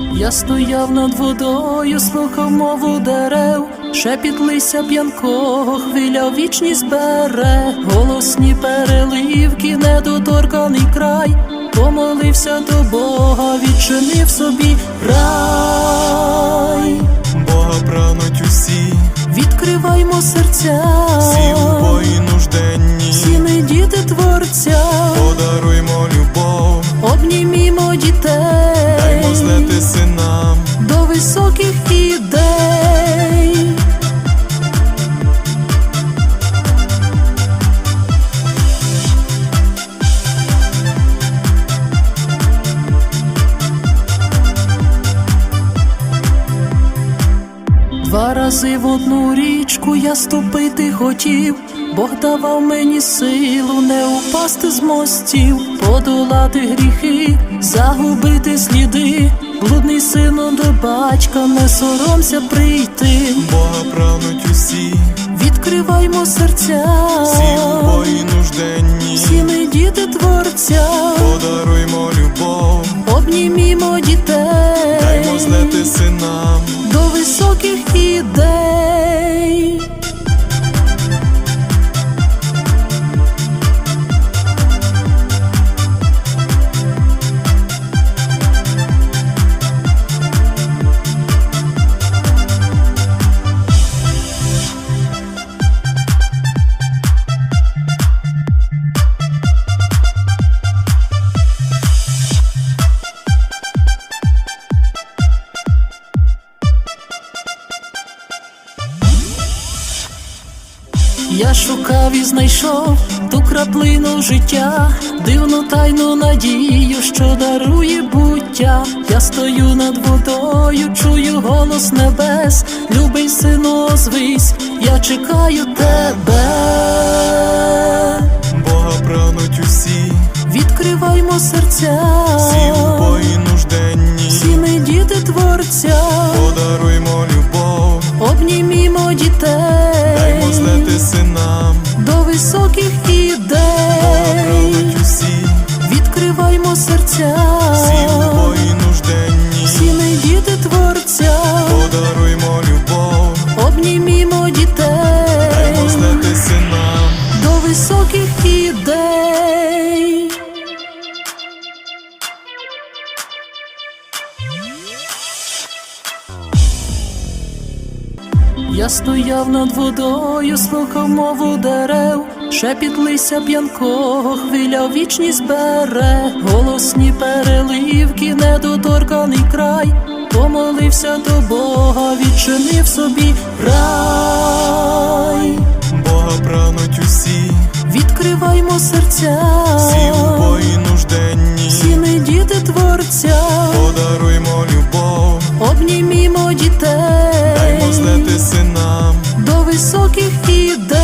Я стояв над водою, слухав мову дерев, шепіт лися п'янкого, хвиля вічність бере, голосні переливки, недоторканий край, помолився до Бога, відчинив собі рай, Бога прагнуть усі, відкриваймо серця, злети синам, до високих ідей. Два рази в одну річку я ступити хотів, Бог давав мені силу не упасти з мостів, подолати гріхи, загубити сліди, блудний сину до батька, не соромся прийти, Бога прагнуть усі, відкриваймо серця, всі убої нужденні, всі ми діти творця, подаруймо любов, обнімімо дітей. Даймо злети синам, до високих ідей. Я шукав і знайшов ту краплину життя, дивну тайну надію, що дарує буття. Я стою над водою, чую голос небес, любий сину, озвись, я чекаю тебе. Бога прагнуть усі, Відкриваймо серця, всі убої нужденні, всі ми діти творця, високих ідей. Відкриваймо серця, Я стояв над водою, слухав мову дерев, шепіт лися п'янкого, хвиля вічність бере, голосні переливки, недоторканий край, помолився до Бога, відчинив собі рай, Бога прагнуть усі, відкриваймо серця, синам, до високих ідей.